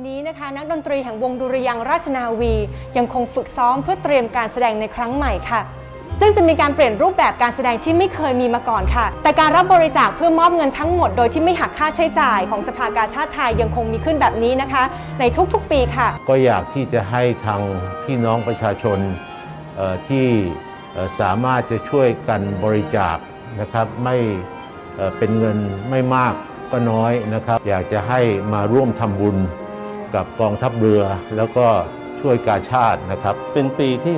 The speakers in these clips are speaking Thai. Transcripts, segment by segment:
วันนี้นะคะนักดนตรีแห่งวงดุริยางราชนาวียังคงฝึกซ้อมเพื่อเตรียมการแสดงในครั้งใหม่ค่ะ ซึ่งจะมีการเปลี่ยนรูปแบบการแสดงที่ไม่เคยมีมาก่อนค่ะ แต่การรับบริจาคเพื่อมอบเงินทั้งหมดโดยที่ไม่หักค่าใช้จ่ายของสภากาชาติไทยยังคงมีขึ้นแบบนี้นะคะ ในทุกๆปีค่ะ ก็อยากที่จะให้ทางพี่น้องประชาชนที่สามารถจะช่วยกันบริจาคนะครับไม่เป็นเงินไม่มากก็น้อยนะครับ อยากจะให้มาร่วมทำบุญ กับกองทัพเรือ แล้วก็ช่วยการชาตินะครับ เป็นปีที่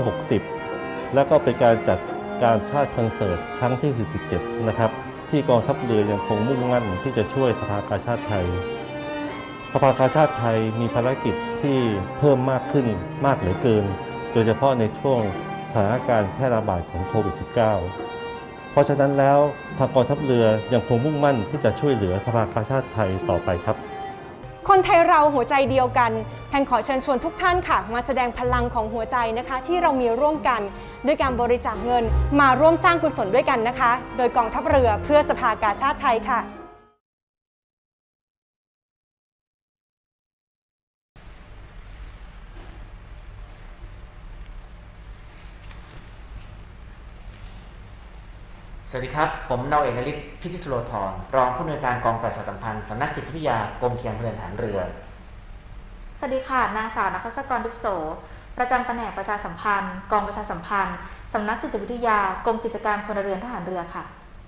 60 แล้วก็เป็นการจัดการชาติคอนเสิร์ตครั้งที่ 47 นะครับ ที่กองทัพเรือยังคงมุ่งมั่นที่จะช่วยสภากาชาติไทยสภากาชาติไทยมีภารกิจที่เพิ่มมากขึ้นมากเหลือเกิน โดยเฉพาะในช่วงสถานการณ์แพร่ระบาดของโควิด -19 เพราะฉะนั้นแล้วทางกองทัพเรือยังคงมุ่งมั่นที่จะช่วยเหลือสภากาชาติไทยต่อไปครับ คนไทยเราหัวใจเดียวกัน แพนขอเชิญชวนทุกท่านค่ะ มาแสดงพลังของหัวใจนะคะ ที่เรามีร่วมกันด้วยการบริจาคเงิน มาร่วมสร้างกุศลด้วยกันนะคะ โดยกองทัพเรือเพื่อสภากาชาติไทยค่ะ สวัสดีครับ ผมนาวเอกนฤทธิ์พิชิตโลธรรองผู้อำนวยการกองประชาสัมพันธ์สำนักจิตวิทยากรมเกียรติพลทหารเรือ สวัสดีค่ะ นางสาวนักพัศกรดุกโส ประจำแผนกประชาสัมพันธ์ กองประชาสัมพันธ์สำนักจิตวิทยากรมกิจการพลเรือนทหารเรือค่ะ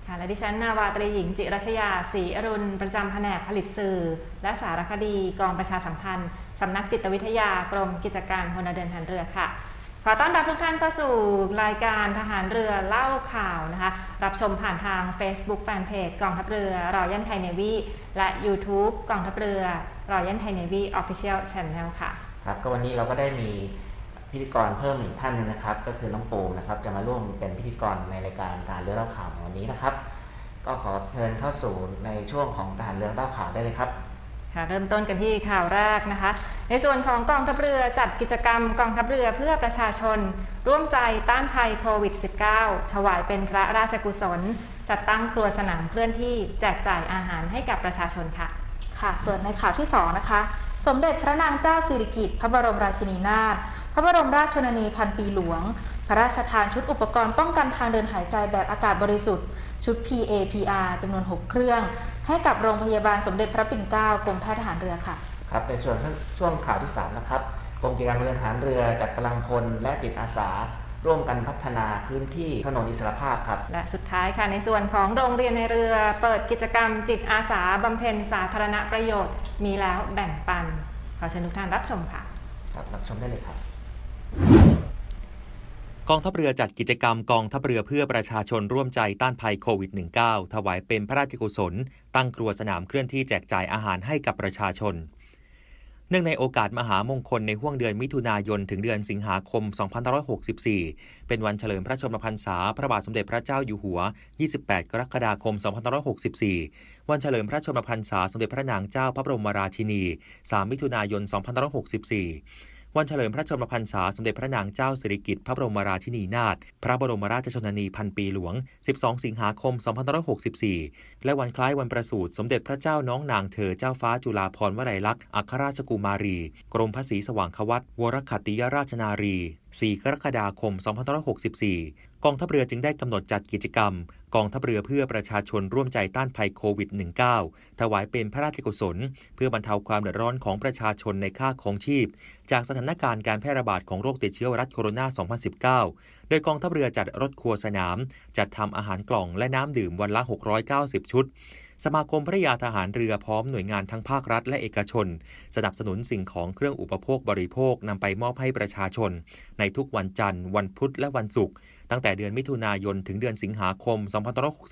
ค่ะ และดิฉันนาวาตรีหญิงจิรัชยาศรีอรุณ ประจำแผนกผลิตสื่อ และสารคดี กองประชาสัมพันธ์สำนักจิตวิทยากรมกิจการพลเรือนทหารเรือค่ะ ขอต้อนรับทุกท่านเข้าสู่รายการทหารเรือเล่าข่าวนะคะ รับชมผ่านทาง Facebook Fanpage กองทัพเรือรอยันไทยเนวีและ YouTube กองทัพเรือรอยันไทยเนวี Official Channel ค่ะ ครับก็วันนี้เราก็ได้มีพิธีกรเพิ่มอีกท่านหนึงนะครับ ก็คือน้องปูมนะครับจะมาร่วมเป็นพิธีกรในรายการทหารเรือเล่าข่าวในวันนี้นะครับ ก็ขอเชิญเข้าสู่ในช่วงของทหารเรือเล่าข่าวได้เลยครับ ค่ะเริ่มต้นกันที่ข่าวแรกนะคะ ในส่วนของกองทัพเรือจัดกิจกรรมกองทัพเรือเพื่อประชาชน ร่วมใจต้านภัยโควิด -19 ถวายเป็นพระราชกุศล จัดตั้งครัวสนามเคลื่อนที่แจกจ่ายอาหารให้กับประชาชนค่ะ ค่ะ ส่วนในข่าวที่ 2 นะคะ สมเด็จพระนางเจ้าสิริกิติ์พระบรมราชินีนาถพระบรมราชชนนีพันปีหลวง พระราชทานชุดอุปกรณ์ป้องกันทางเดินหายใจแบบอากาศบริสุทธิ์ ชุด PAPR จำนวน 6 เครื่อง ให้กับโรงพยาบาลสมเด็จพระปิ่นเกล้ากรมแพทย์ทหารเรือค่ะ ครับในส่วนช่วงข่าวที่สามนะครับกรมกิจการพลเรือนทหารเรือจัดกำลังพลและจิตอาสา ร่วมกันพัฒนาพื้นที่ถนนอิสรภาพครับ และสุดท้ายค่ะในส่วนของโรงเรียนในเรือ เปิดกิจกรรมจิตอาสาบำเพ็ญสาธารณประโยชน์ มีแล้วแบ่งปันขอเชิญทุกท่านรับชมค่ะครับรับชมได้เลยครับกองทัพเรือจัดกิจกรรมกองทัพเรือเพื่อประชาชนร่วมใจต้านภัยโควิด -19 ถวายเป็นพระราชกุศล ตั้งครัวสนามเคลื่อนที่แจกจ่ายอาหารให้กับประชาชนเนื่องในโอกาสมหามงคลในห่วงเดือนมิถุนายนถึงเดือนสิงหาคม 2564 เป็นวันเฉลิมพระชนมพรรษา พระบาทสมเด็จพระเจ้าอยู่หัว 28 กรกฎาคม 2564 วันเฉลิมพระชนมพรรษาสมเด็จพระนางเจ้าพระบรมราชินี 3 มิถุนายน 2564 วันเฉลิมพระชนมพรรษาสมเด็จพระนางเจ้าสิริกิติ์พระบรมราชินีนาถพระบรมราชชนนีพันปีหลวง 12 สิงหาคม 2564 และวันคล้ายวันประสูติสมเด็จพระเจ้าน้องนางเธอเจ้าฟ้าจุฬาภรณ์วลัยลักษณ์อัครราชกุมารี กรมพระศรีสว่างควัตวรคัตติยราชนารี 4 กรกฎาคม 2564 กองทัพเรือจึงได้กำหนดจัดกิจกรรม กองทัพเรือเพื่อประชาชนร่วมใจต้านภัยโควิด -19 ถวายเป็นพระราชกุศล เพื่อบรรเทาความเดือดร้อนของประชาชนในค่าของชีพ จากสถานการณ์การแพร่ระบาดของโรคติดเชื้อไวรัสโคโรนา 2019 โดยกองทัพเรือจัดรถครัวสนาม จัดทำอาหารกล่องและน้ำดื่มวันละ 690 ชุด สมาคมพระยาทหารเรือพร้อมหน่วยงานทั้งภาครัฐและเอกชน สนับสนุนสิ่งของเครื่องอุปโภคบริโภคนำไปมอบให้ประชาชน ในทุกวันจันทร์ วันพุธและวันศุกร์ตั้งแต่เดือนมิถุนายนถึงเดือนสิงหาคม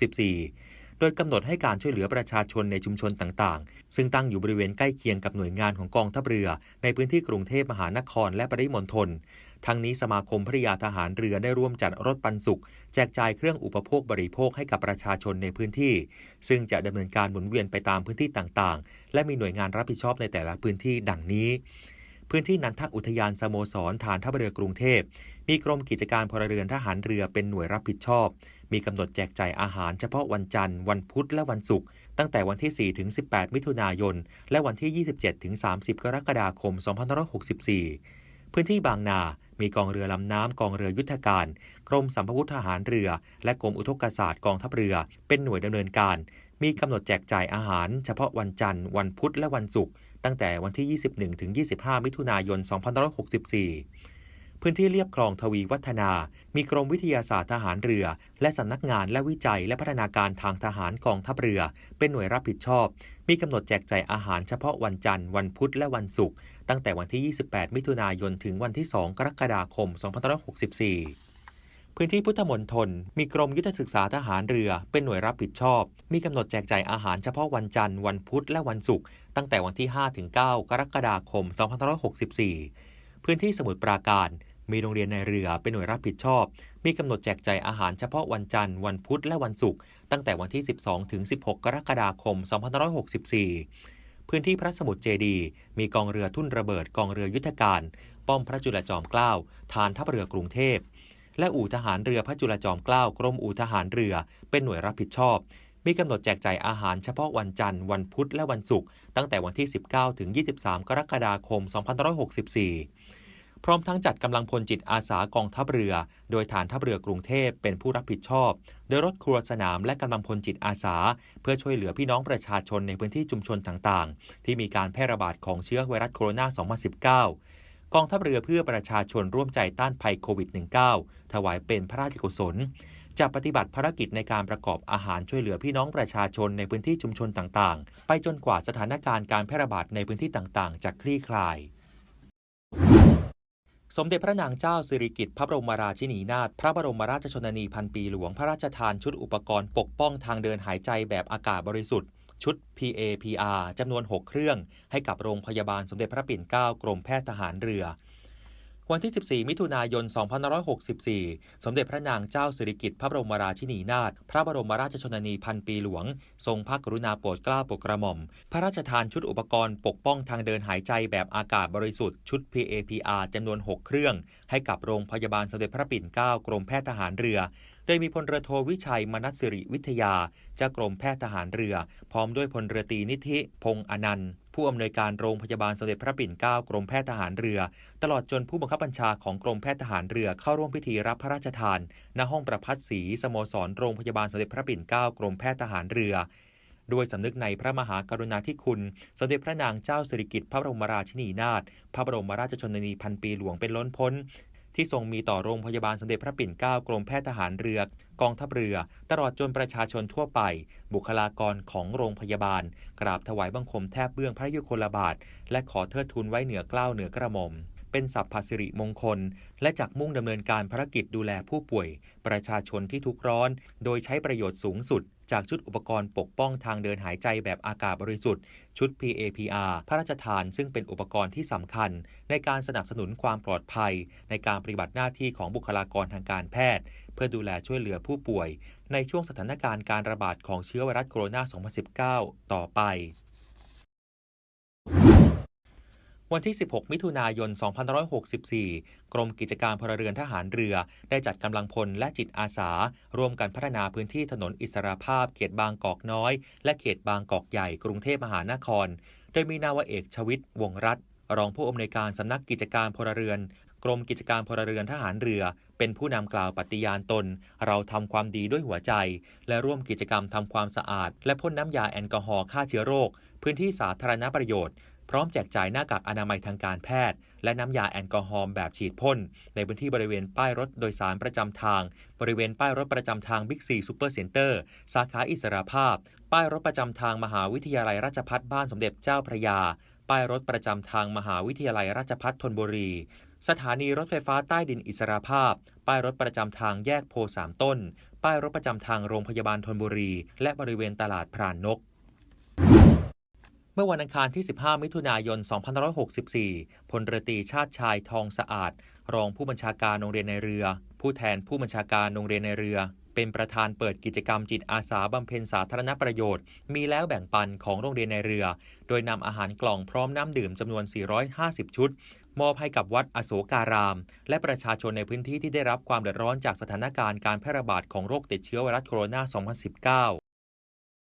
2564 ดยกำหนดให้การช่วยเหลือประชาชนในชุมชนต่างๆ ซึ่งตั้งอยู่บริเวณใกล้เคียงกับหน่วยงานของกองทัพเรือ ในพื้นที่กรุงเทพมหานครและปริมณฑลทั้งนี้สมาคมพระยาทหารเรือได้ร่วมจัดรถปันสุข แจกจ่ายเครื่องอุปโภคบริโภคให้กับประชาชนในพื้นที่ ซึ่งจะดำเนินการหมุนเวียนไปตามพื้นที่ต่างๆ และมีหน่วยงานรับผิดชอบในแต่ละพื้นที่ดังนี้ พื้นที่นันทอุทยานสโมสรฐานทัพเรือกรุงเทพ มีกรมกิจการพลเรือนทหารเรือเป็นหน่วยรับผิดชอบ มีกำหนดแจกจ่ายอาหารเฉพาะวันจันทร์ วันพุธและวันศุกร์ ตั้งแต่วันที่ 4 ถึง 18 มิถุนายน และวันที่ 27 ถึง 30 กรกฎาคม 2564 พื้นที่บางนา มีกองเรือลำน้ำกองเรือยุทธการ กรมสัมพวุธทหารเรือ และกรมอุทกศาสตร์กองทัพเรือ เป็นหน่วยดำเนินการ มีกำหนดแจกจ่ายอาหาร เฉพาะวันจันทร์ วันพุธและวันศุกร์ตั้งแต่วันที่ 21 ถึง 25 มิถุนายน 2564 พื้นที่เรียบคลองทวีวัฒนา มีกรมวิทยาศาสตร์ทหารเรือ และสำนักงานและวิจัยและพัฒนาการทางทหารกองทัพเรือ เป็นหน่วยรับผิดชอบ มีกำหนดแจกจ่ายอาหารเฉพาะวันจันทร์ วันพุธและวันศุกร์ตั้งแต่วันที่ 28 มิถุนายน ถึงวันที่ 2 กรกฎาคม 2564 พื้นที่พุทธมณฑลมีกรมยุทธศึกษาทหารเรือเป็นหน่วยรับผิดชอบ มีกำหนดแจกจ่ายอาหารเฉพาะวันจันทร์ วันพุธและวันศุกร์ตั้งแต่วันที่5ถึง9กรกฎาคม 2564 พื้นที่สมุทรปราการ มีโรงเรียนในเรือเป็นหน่วยรับผิดชอบ มีกำหนดแจกจ่ายอาหารเฉพาะวันจันทร์ วันพุธและวันศุกร์ตั้งแต่วันที่ 12ถึง16 กรกฎาคม 2564พื้นที่พระสมุทรเจดี มีกองเรือทุ่นระเบิดกองเรือยุทธการ ป้อมพระจุลจอมเกล้า ฐานทัพเรือกรุงเทพ และอู่ทหารเรือพระจุลจอมเกล้ากรมอู่ทหารเรือเป็นหน่วยรับผิดชอบ มีกำหนดแจกจ่ายอาหารเฉพาะวันจันทร์ วันพุธและวันศุกร์ตั้งแต่วันที่ 19 ถึง 23 กรกฎาคม 2564 พร้อมทั้งจัดกำลังพลจิตอาสากองทัพเรือ โดยฐานทัพเรือกรุงเทพเป็นผู้รับผิดชอบ โดยรถครัวสนามและกำลังพลจิตอาสา เพื่อช่วยเหลือพี่น้องประชาชนในพื้นที่ชุมชนต่างๆ ที่มีการแพร่ระบาดของเชื้อไวรัสโคโรนา 2019 กองทัพเรือเพื่อประชาชนร่วมใจต้านภัยโควิด -19 ถวายเป็นพระราชกุศลจะปฏิบัติภารกิจในการประกอบอาหารช่วยเหลือพี่น้องประชาชนในพื้นที่ชุมชนต่างๆ ไปจนกว่าสถานการณ์การแพร่ระบาดในพื้นที่ต่างๆ จะคลี่คลาย สมเด็จพระนางเจ้าสิริกิติ์พระบรมราชินีนาถพระบรมราชชนนีพันปีหลวงพระราชทานชุดอุปกรณ์ปกป้องทางเดินหายใจแบบอากาศบริสุทธิ์ ชุด PAPR จำนวน 6 เครื่อง ให้กับโรงพยาบาลสมเด็จพระปิ่นเกล้ากรมแพทย์ทหารเรือ วันที่ 14 มิถุนายน 2564 สมเด็จพระนางเจ้าสิริกิติ์พระบรมราชินีนาถพระบรมราชชนนีพันปีหลวง ทรงพระกรุณาโปรดเกล้าโปรดกระหม่อม พระราชทานชุดอุปกรณ์ปกป้องทางเดินหายใจแบบอากาศบริสุทธิ์ชุด PAPR จำนวน 6 เครื่อง ให้กับโรงพยาบาลสมเด็จพระปิ่นเกล้ากรมแพทย์ทหารเรือ โดยมีพลเรือโทวิชัยมนัสสิริวิทยาเจ้ากรมแพทย์ทหารเรือ พร้อมด้วยพลเรือตีนิธิพงอนันต์ ผู้อำนวยการโรงพยาบาลสมเด็จพระปิ่นเกล้ากรมแพทย์ทหารเรือ ตลอดจนผู้บังคับบัญชาของกรมแพทย์ทหารเรือเข้าร่วมพิธีรับพระราชทาน ณห้องประพัฒศรีสโมสรโรงพยาบาลสมเด็จพระปิ่นเกล้ากรมแพทย์ทหารเรือด้วยสำนึกในพระมหากรุณาธิคุณ สมเด็จพระนางเจ้าสิริกิติ์พระบรมราชินีนาถ พระบรมราชชนนีพันปีหลวงเป็นล้นพ้น ที่ทรงมีต่อโรงพยาบาลสมเด็จพระปิ่นเกล้ากรมแพทย์ทหารเรือกองทัพเรือ ตลอดจนประชาชนทั่วไป บุคลากรของโรงพยาบาล กราบถวายบังคมแทบเบื้องพระยุคลบาท และขอเทิดทูนไว้เหนือเกล้าเหนือกระหม่อมเป็นสัพพสิริมงคล และจักมุ่งดำเนินการภารกิจดูแลผู้ป่วย ประชาชนที่ทุกข์ร้อน โดยใช้ประโยชน์สูงสุด จากชุดอุปกรณ์ปกป้องทางเดินหายใจแบบอากาศบริสุทธิ์ ชุด PAPR พระราชทานซึ่งเป็นอุปกรณ์ที่สำคัญ ในการสนับสนุนความปลอดภัย ในการปฏิบัติหน้าที่ของบุคลากรทางการแพทย์ เพื่อดูแลช่วยเหลือผู้ป่วย ในช่วงสถานการณ์การระบาดของเชื้อไวรัสโคโรนา 2019 ต่อไป วันที่ 16 มิถุนายน 2564 กรมกิจการพลเรือนทหารเรือ ได้จัดกำลังพลและจิตอาสา ร่วมกันพัฒนาพื้นที่ถนนอิสรภาพ เขตบางกอกน้อย และเขตบางกอกใหญ่กรุงเทพมหานคร โดยมีนาวาเอกชวิต วงรัตน์รองผู้อำนวยการสำนักกิจการพลเรือน กรมกิจการพลเรือนทหารเรือ เป็นผู้นำกล่าวปฏิญาณตน เราทำความดีด้วยหัวใจ และร่วมกิจกรรมทำความสะอาด และพ่นน้ำยาแอลกอฮอล์ฆ่าเชื้อโรค พื้นที่สาธารณประโยชน์ พร้อมแจกจ่ายหน้ากากอนามัยทางการแพทย์ และน้ำยาแอลกอฮอล์แบบฉีดพ่น ในพื้นที่บริเวณป้ายรถโดยสารประจำทาง บริเวณป้ายรถประจำทางบิ๊กซีซูเปอร์เซ็นเตอร์สาขาอิสราภาพ ป้ายรถประจำทางมหาวิทยาลัยราชภัฏบ้านสมเด็จเจ้าพระยา ป้ายรถประจำทางมหาวิทยาลัยราชภัฏธนบุรีสถานีรถไฟฟ้าใต้ดินอิสราภาพ ป้ายรถประจำทางแยกโพสามต้น ป้ายรถประจำทางโรงพยาบาลธนบุรี และบริเวณตลาดพรานนก เมื่อวันอังคารที่ 15 มิถุนายน 2564 พลเรือตีชาติชายทองสะอาด รองผู้บัญชาการโรงเรียนในเรือ ผู้แทนผู้บัญชาการโรงเรียนในเรือ เป็นประธานเปิดกิจกรรมจิตอาสาบำเพ็ญสาธารณประโยชน์ มีแล้วแบ่งปันของโรงเรียนในเรือ โดยนำอาหารกล่องพร้อมน้ำดื่มจำนวน 450 ชุด มอบให้กับวัดอโศการาม และประชาชนในพื้นที่ที่ได้รับความเดือดร้อนจากสถานการณ์การแพร่ระบาดของโรคติดเชื้อไวรัสโคโรนา 2019